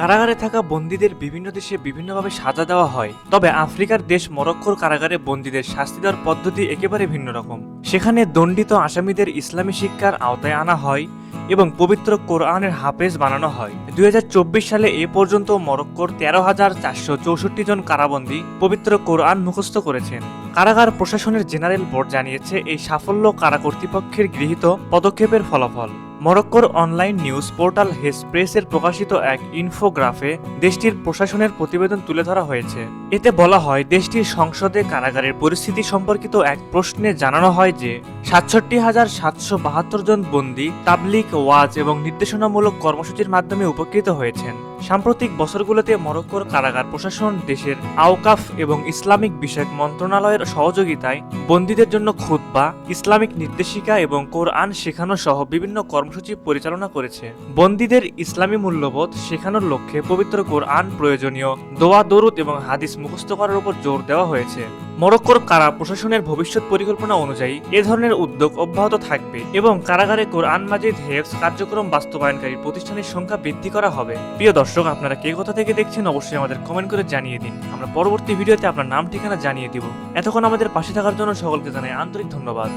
কারাগারে থাকা বন্দীদের বিভিন্ন দেশে বিভিন্নভাবে সাজা দেওয়া হয়। তবে আফ্রিকার দেশ মরক্কোর কারাগারে বন্দীদের শাস্তি দেওয়ার পদ্ধতি একেবারে ভিন্ন রকম। সেখানে দণ্ডিত আসামিদের ইসলামী শিক্ষার আওতায় আনা হয় এবং পবিত্র কোরআনের হাফেজ বানানো হয়। দুই হাজার চব্বিশ সালে এ পর্যন্ত মরক্কোর তেরো হাজার চারশো চৌষট্টি জন কারাবন্দী পবিত্র কোরআন মুখস্থ করেছেন। কারাগার প্রশাসনের জেনারেল বোর্ড জানিয়েছে, এই সাফল্য কারা কর্তৃপক্ষের গৃহীত পদক্ষেপের ফলাফল। মরক্কোর অনলাইন নিউজ পোর্টাল হেসপ্রেসের প্রকাশিত এক ইনফোগ্রাফে দেশটির প্রশাসনের প্রতিবেদন তুলে ধরা হয়েছে। এতে বলা হয়, দেশটির সংসদে কারাগারের পরিস্থিতি সম্পর্কিত এক প্রশ্নে জানানো হয় যে, সাতষট্টি হাজার সাতশো বাহাত্তর জন বন্দী তাবলিক ওয়াজ এবং নির্দেশনামূলক কর্মসূচির মাধ্যমে উপকৃত হয়েছেন। সাম্প্রতিক বছরগুলোতে মরক্কোর কারাগার প্রশাসন, দেশের আওকাফ এবং ইসলামিক বিষয়ক মন্ত্রণালয়ের সহযোগিতায় বন্দীদের জন্য খুতবা, ইসলামিক নির্দেশিকা এবং কোরআন শেখানো সহ বিভিন্ন কর্মসূচি পরিচালনা করেছে। বন্দীদের ইসলামী মূল্যবোধ শেখানোর লক্ষ্যে পবিত্র কোরআন প্রয়োজনীয় দোয়া, দরুদ এবং হাদিস মুখস্থ করার উপর জোর দেওয়া হয়েছে। মরক্কোর কারা প্রশাসনের ভবিষ্যৎ পরিকল্পনা অনুযায়ী এ ধরনের উদ্যোগ অব্যাহত থাকবে এবং কারাগারে কোরআন, মাজিদ হেফস কার্যক্রম বাস্তবায়নকারী প্রতিষ্ঠানের সংখ্যা বৃদ্ধি করা হবে। প্রিয় দর্শক, আপনারা কে কথা থেকে দেখছেন অবশ্যই আমাদের কমেন্ট করে জানিয়ে দিন। আমরা পরবর্তী ভিডিওতে আপনার নাম, ঠিকানা জানিয়ে দিব। এতক্ষণ আমাদের পাশে থাকার জন্য সকলকে জানাই আন্তরিক ধন্যবাদ।